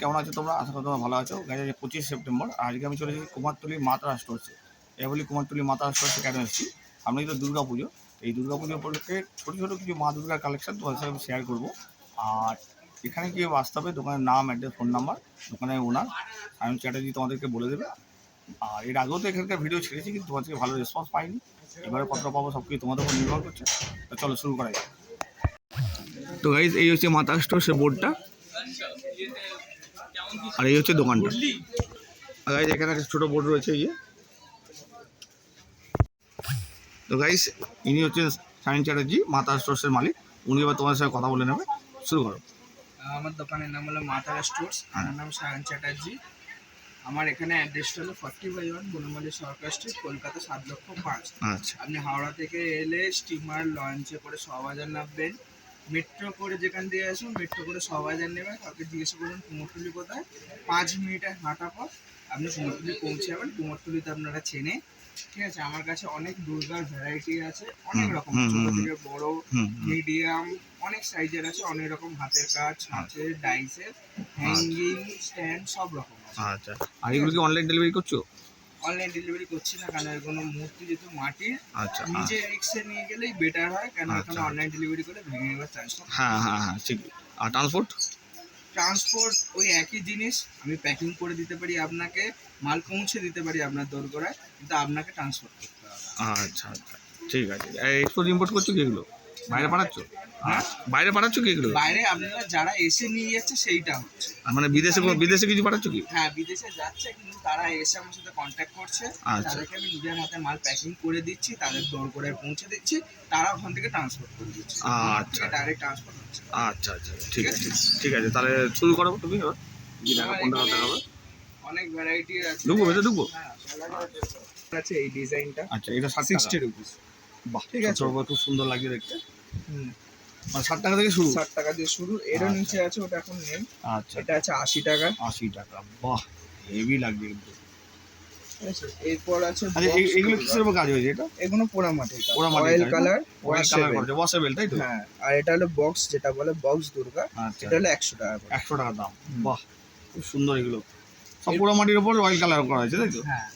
কেমন আছো তোমরা? আশা করি তোমরা ভালো আছো। গাইজ আজকে পঁচিশ সেপ্টেম্বর, আজকে আমি চলে এসেছি কুমারটুলি মাতারা স্টোরসে এ বলি কুমারটুলি মাতারা স্টোরসে কেন এসেছি? আমি তো দুর্গা পুজো। এই দুর্গা পুজো উপলক্ষে ছোটো ছোটো কিছু মা দুর্গার কালেকশন তোমাদের সাথে আমি শেয়ার করব। আর এখানে গিয়ে বাস্তবে দোকানের নাম অ্যাড্রেস ফোন নাম্বার দোকানের ওনার আমি চ্যাটার্জি তোমাদেরকে বলে দেবে। আর এর আগেও তো এখানকার ভিডিও ছেড়েছি, কিন্তু তোমার থেকে ভালো রেসপন্স পাইনি। এবারে কতটা পাবো সব কিছু তোমাদের উপর নির্ভর করছে। চলো শুরু করা যাক। তো গাইজ এই হচ্ছে মাতা স্টোর সে বোর্ডটা আর এই হচ্ছে দোকানটা। আর গাইজ এখানে একটা ছোটো বোর্ড রয়েছে ইয়ে তো গাইজ ইনি হচ্ছেন সায়ন চ্যাটার্জি মাতা স্টোর্সের মালিক। উনি এবার তোমার সাথে কথা বলে নেবে। শুরু করো। আমার দোকানের নাম হলো মাতারা স্টোর্স আমার নাম সায়ন চ্যাটার্জি। আমার এখানে অ্যাড্রেসটা হলো forty by one Banamali Sarkar street Kolkata সাত লক্ষ পাঁচ। আচ্ছা। আপনি হাওড়া থেকে এলে স্টিমার লঞ্চে করে শোভাবাজার নামবেন। মেট্রো করে যেখান দিয়ে আসুন মেট্রো করে সবাই শোভাবাজার নেবেন কাউকে জিজ্ঞেস করুন কুমোরটুলি কোথায়? পাঁচ মিনিটের হাঁটা পথ। আপনি কুমোরটুলি পৌঁছে যাবেন। কুমোরটুলিতে আপনারা চেনে। ঠিক আছে? আমার কাছে অনেক দুর্গার ভ্যারাইটি আছে। অনেক রকম। ছোট থেকে বড়। মিডিয়াম অনেক সাইজের আছে। অনেক রকম হাতের কাজ হাতের ডাইসের হ্যাঙ্গিং স্ট্যান্ড সব রকম আচ্ছা। আর এগুলো কি অনলাইন ডেলিভারি করছ? অনলাইন ডেলিভারি করছি না কারণ এগুলো মূর্তি যেহেতু মাটির আচ্ছা আ- নিজে রিক্সে নিয়ে গেলেই বেটার হয় কেন আচ্ছা। এখানে অনলাইন ডেলিভারি করে ভেঙে নেওয়ার চান্স হ্যাঁ হ্যাঁ হ্যাঁ ঠিক। আর ট্রান্সপোর্ট ট্রান্সপোর্ট ওই একই জিনিস আমি প্যাকিং করে দিতে পারি আপনাকে মাল পৌঁছে দিতে পারি আপনার দোরগোড়ায় কিন্তু আপনাকে ট্রান্সপোর্ট করতে হবে। আচ্ছা আচ্ছা ঠিক আছে। এক্সপোর্ট ইম্পোর্ট করছ কি এগুলো? বাইরে পাঠাচ্ছ? হ্যাঁ। বাইরে পাঠাচ্ছ কি এগুলো? বাইরে আপনারা যারা এসে নিয়ে যাচ্ছে সেইটা হচ্ছে। মানে বিদেশে বিদেশে কিছু পাঠাচ্ছ কি? হ্যাঁ বিদেশে যাচ্ছে কিন্তু তারা এসে আমার সাথে কন্ট্যাক্ট করছে। আচ্ছা। তাদেরকে আমি নিজের হাতে মাল প্যাকিং করে দিচ্ছি তাদের দৌড় করে পৌঁছে দিচ্ছি। তারা ওখান থেকে ট্রান্সপোর্ট করে দিচ্ছে। আচ্ছা। ডাইরেক্ট ট্রান্সপোর্ট হচ্ছে। আচ্ছা আচ্ছা। ঠিক আছে। ঠিক আছে তাহলে শুরু করো তুমি অনেক ভ্যারাইটি আছে। ঢুকবো ভেতরে ঢুকবো? আছে এই ডিজাইনটা আচ্ছা এটা সিক্সটি রুপিস বাহ ঠিক আছে। খুব সুন্দর লাগছে দেখতে। মানে ষাট টাকা থেকে শুরু? ষাট টাকা দিয়ে শুরু। এরও আচ্ছা। নিচে আছে ওটা এখন নেই। আচ্ছা। এটা আছে আশি টাকা। আশি টাকা বাহ হেভি লাগছে কিন্তু। আছে এরপর আছে আচ্ছা এগুলো কিসের উপর কাজ হয়েছে এটা? এগুলো পোড়ামাটির কাজ। পোড়ামাটির অয়েল কালার কালার করেছে ওয়াশেবেল তাই তো? হ্যাঁ আর এটা হলো বক্স যেটা বলে বক্স দুর্গা। আচ্ছা। এটা হলো একশো টাকা একশো টাকা দাম। বাহ খুব সুন্দর এগুলো। সব পোড়া মাটির উপর অয়েল কালার করা হয়েছে তাই তো? হ্যাঁ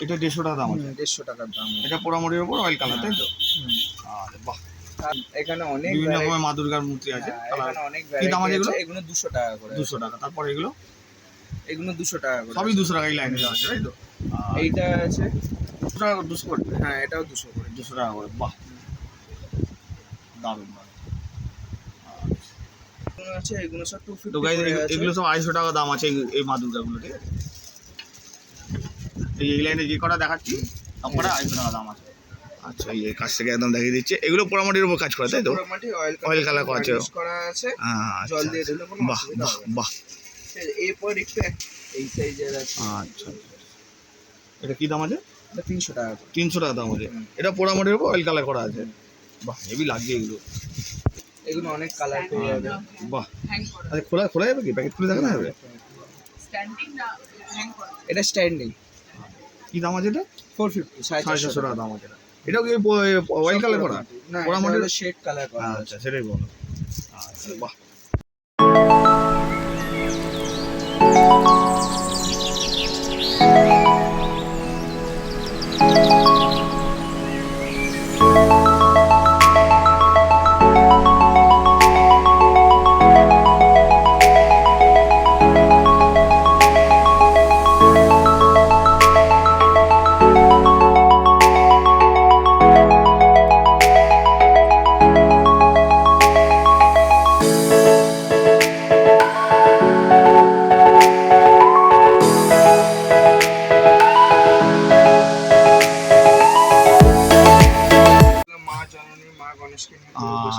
এটা দেড়শো টাকা দাম আছে। দেড়শো টাকার দাম এটা পোড়া মাটির উপর অয়েল কালার তাই তো। আরে বাহ। এখানে অনেক বিভিন্ন রকমের মা দুর্গার মূর্তি আছে হ্যাঁ, কালার অনেক কি দাম আছে এগুলো? এগুলো দুশো টাকা করে দুশো টাকা। তারপর এগুলো? এগুলো দুশো টাকা করে সবই দুশো টাকাই লাইনে আছে তাই তো? এইটা আছে। দুশো টাকা দুশো করে? হ্যাঁ এটাও দুশো করে। দুশো টাকা করে বাহ। দারুণ এগুলো আছে এগুলো সব টু ফিফটি আছে। এগুলো সব আড়াইশো টাকা দাম আছে এই- এই মা দুর্গাগুলো ঠিক আছে? এই এই লাইনে যে কটা দেখাচ্ছি সব কটা আড়াইশো টাকা দাম আছে। আচ্ছা এই কাছ থেকে একদম দেখিয়ে দিচ্ছে। এগুলো পোড়ামাটির উপর কাজ করে তাই তো? অয়েল color করা আছে। হ্যাঁ আচ্ছা, জল দিয়ে বাহ বাহ বাহ। এরপর একটু এই সাইজের আছে। আচ্ছা এটা কি দাম আছে? এটা তিনশো টাকা তিনশো টাকা দাম আছে। এটা পোড়ামাটির উপর অয়েল কালার করা আছে। বাহ হেভি লাগছে এগুলো। এগুলো অনেক কালার পেয়ে যাবে। বাহ। আচ্ছা খোলা খোলা যাবে কি? প্যাকেট খুলে দেখানো যাবে? এটা স্ট্যান্ডিং কি দাম আছে এটা? ফোর ফিফটি সাড়ে চারশো টাকা। দাম আছে এটা। এটাও কি অয়েল কালার করা? না পোড়া মাটির- শেড কালার করা। আচ্ছা সেটাই বলো। আচ্ছা বাহ।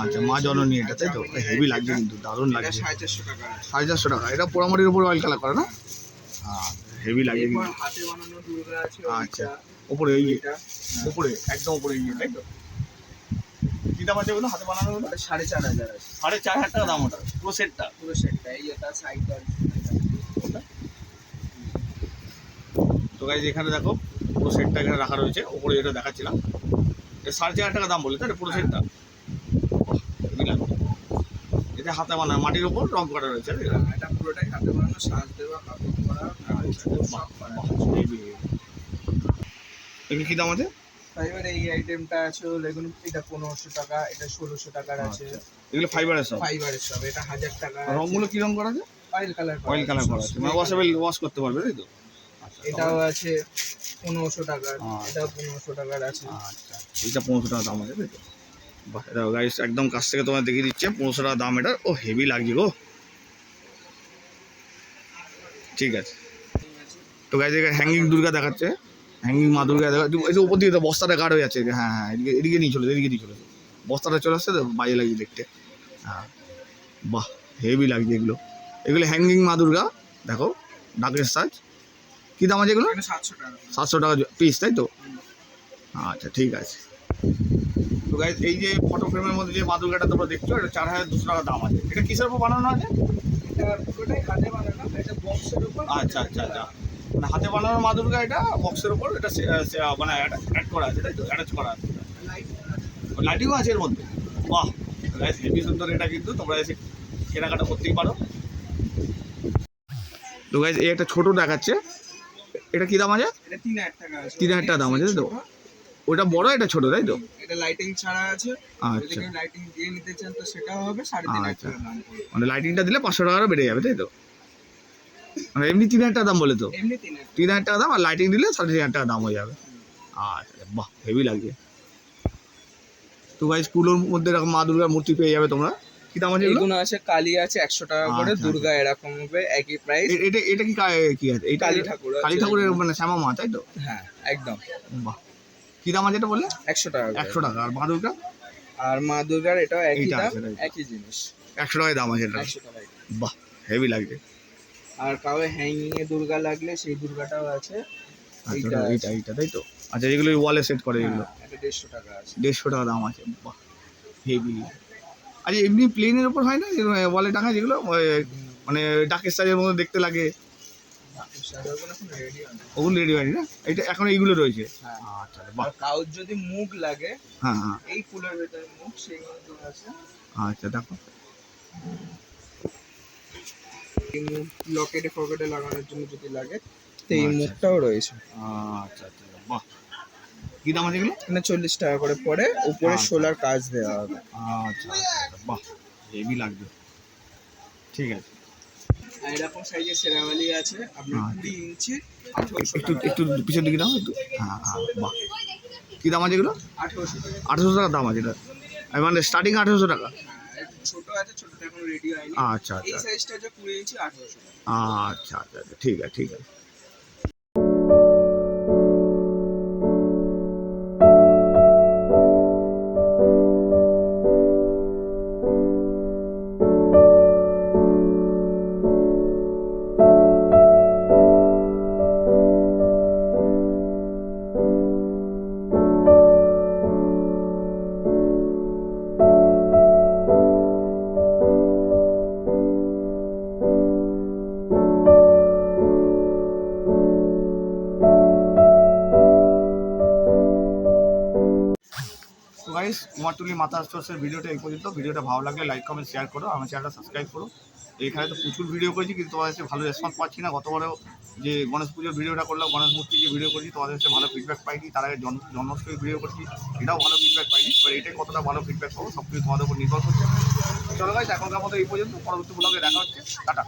আচ্ছা মা জননী এটা তাই তো? হেভি লাগছে কিন্তু দারুণ লাগছে সাড়ে চারশো টাকা। সাড়ে চারশো টাকা এটা পোড়ামাটির উপর অয়েল কালার করে না? হেভি লাগে আচ্ছা। এই যে, একদম উপরে এই তাই তো? কি দাম আছে হাতে বানানো সাড়ে চার হাজার সাড়ে চার হাজার টাকা দাম ওটা পুরো সেটটা পুরো সেটটা এই এটা সাইডটা তো গাইজ এখানে দেখো পুরো সেটটা এখানে রাখা রয়েছে উপরে যেটা দেখাচ্ছিলাম। সাড়ে চার হাজার টাকা দাম বলে তাই পুরো সেটটা লাগছে এটা হাতে বানায় মাটির উপর রং করা রয়েছে এটা পুরোটাই হাতে বানানো সাজ দেওয়া কাপড় করা সব করা। এগুলো কি দাম আছে? তাই এবার এই আইটেমটা আছে এগুলো এটা পনেরোশো টাকা এটা ষোলোশো টাকার আছে। আচ্ছা। এগুলো ফাইবারের সব? ফাইবারের সব এটা হাজার টাকা আর রংগুলো কি রং করা আছে? অয়েল কালার অয়েল কালার করা আছে মানে ওয়াশেবল ওয়াশ করতে পারবে তাই তো? আচ্ছা, এটাও আছে পনেরোশো টাকার আচ্ছা। এটাও পনেরোশো টাকার আছে। আচ্ছা এটা পনেরোশো টাকা দাম আছে তাই তো? বাহ এটা গাইস একদম কাছ থেকে তোমার দেখিয়ে দিচ্ছে পনেরোশো টাকা দাম এটা। ও হেভি লাগছে গো। ঠিক আছে। তো গাইস এখানে হ্যাঙ্গিং দুর্গা দেখাচ্ছে। হ্যাঙ্গিং মা দুর্গা দেখাচ্ছে এই উপর দিকে তো বস্তাটা গাঢ় হয়ে যাচ্ছে হ্যাঁ হ্যাঁ এদিকে এদিকে নিয়ে চলে এদিকে নিয়ে চলে বস্তাটা চলে আসছে তো বাজে লাগছে দেখতে। হ্যাঁ। বাহ হেভি লাগছে এগুলো। এগুলো হ্যাঙ্গিং মা দুর্গা দেখো ডাকের সাজ কী দাম আছে এগুলো? সাতশো টাকা। সাতশো টাকা পিস তাই তো? আচ্ছা ঠিক আছে। তো গাইজ এই যে ফটো ফ্রেমের মধ্যে যে মা দুর্গাটা তোমরা দেখছ এটা চার হাজার দুশো টাকা দাম আছে। এটা কিসের উপর বানানো আছে? আচ্ছা আচ্ছা আচ্ছা। মানে হাতে বানানো মা দুর্গা এটা বক্সের উপর এটা মানে অ্যাড করা আছে তাই তো? অ্যাটাচ করা আছে। লাইটিংও আছে এর মধ্যে। বাহ! গাইজ হেভি সুন্দর এটা কিন্তু। তোমরা এসে কেনাকাটা করতেই পারো। তো গাইজ এই একটা ছোট দেখাচ্ছে। এটা কি দাম আছে? তিন হাজার টাকা তিন হাজার টাকা দাম আছে, তো? ওটা বড় এটা ছোট তাই তো? এটা লাইটিং ছাড়া আছে। আচ্ছা। লাইটিং দিয়ে নিতে চান তো সেটাও হবে সাড়ে তিন আচ্ছা। টাকা মানে লাইটিংটা দিলে পাঁচশো টাকা বেড়ে যাবে তাই তো? মানে এমনি তিন হাজার টাকা দাম বলে তো? এমনি তিন হাজার টাকা দাম আর লাইটিং দিলে সাড়ে তিন হাজার টাকা দাম হয়ে যাবে। আচ্ছা বাহ হেভি লাগছে। তো ভাই স্কুলের মধ্যে এরকম মা দুর্গার মূর্তি পেয়ে যাবে তোমরা? কি দাম আছে এগুলো? আছে কালী আছে একশো টাকা করে আচ্ছা, দুর্গা এরকম হবে একই প্রাইস এটা এটা কি কি আছে? এটা কালী ঠাকুর। কালী ঠাকুরের মানে শ্যামা মা তাই তো? হ্যাঁ একদম। বাহ। কি দাম আছে এটা বললে? একশো টাকা একশো টাকা। আর মা দুর্গা আর মা দুর্গার এটাও একই দাম একই জিনিস। একশো টাকায় দাম আছে এটা। বাহ হেভি লাগছে আর কাউকে হ্যাঙ্গিং এ দুর্গা লাগলে সেই দুর্গাটাও আছে। আচ্ছা এইটা এইটা এইটা তাই তো? আচ্ছা এগুলো ওয়ালে সেট করে এগুলো। হ্যাঁ, দেড়শো টাকা আছে। দেড়শো টাকা দাম আছে। বাহ হেভি আচ্ছা এমনি প্লেনের ওপর হয় না? ওয়ালে টাকা যেগুলো মানে ডাকের সাইজের মতো দেখতে লাগে সাদাগুলো এখন রেডি হয় না। ওগুলো রেডি হয়নি না? এটা এখন এইগুলো রয়েছে। হ্যাঁ। আচ্ছা কাউর যদি মুখ লাগে হ্যাঁ হ্যাঁ। এই ফুলের ভেতরে মুখ সেইগুলো আছে। আচ্ছা দেখো। লকেটে ফকেটে লাগানোর জন্য যদি লাগে তো এই আচ্ছা। মুখটাও রয়েছে। আচ্ছা আচ্ছা বাহ। কী দাম আছে এগুলো? এখানে চল্লিশ টাকা করে পড়ে উপরে আচ্ছা। সোলার কাজ দেওয়া হবে। আচ্ছা আচ্ছা, বাহ। হেভি লাগবে। ঠিক আছে। আর এরকম সাইজের সেরাওয়ালি আছে আপনার আচ্ছা। কুড়ি ইঞ্চি আঠেরোশো একটু একটু পিছন দিকে দাও একটু। হ্যাঁ হ্যাঁ বাহ। কী দাম আছে এগুলো? আঠেরোশো টাকা। আঠেরোশো টাকা দাম আছে এটা। মানে স্টার্টিং আঠেরোশো টাকা। হ্যাঁ, ছোট আছে ছোটটা এখন রেডি হয়নি। আচ্ছা এই আচ্ছা সাইজটা যে কুড়ি ইঞ্চি আঠেরোশো আচ্ছা আচ্ছা আচ্ছা। ঠিক আছে ঠিক আছে। গাইস কুমারটুলি মাতা স্টোর্সের ভিডিওটা এই পর্যন্ত। ভিডিওটা ভালো লাগলে লাইক কমেন্ট শেয়ার করো, আমার চ্যানেলটা সাবস্ক্রাইব করো। এখানে তো প্রচুর ভিডিও করেছি, কিন্তু তোমাদের কাছে ভালো রেসপন্স পাচ্ছি না। গতবারেও যে গণেশ পুজোর ভিডিওটা করলাম, গণেশ মূর্তি যে ভিডিও করেছি, তোমাদের কাছে ভালো ফিডব্যাক পাইনি। তার আগে জন্ম জন্মাষ্টমী ভিডিও করছি, এটাও ভালো ফিডব্যাক পাইনি। এবার এটাই কতটা ভালো ফিডব্যাক পাবো সব কিছু তোমাদের উপর নির্ভর করছে। চলো গাইস এখনকার মতো এই পর্যন্ত। পরবর্তী ব্লগে দেখা হচ্ছে। টাটা।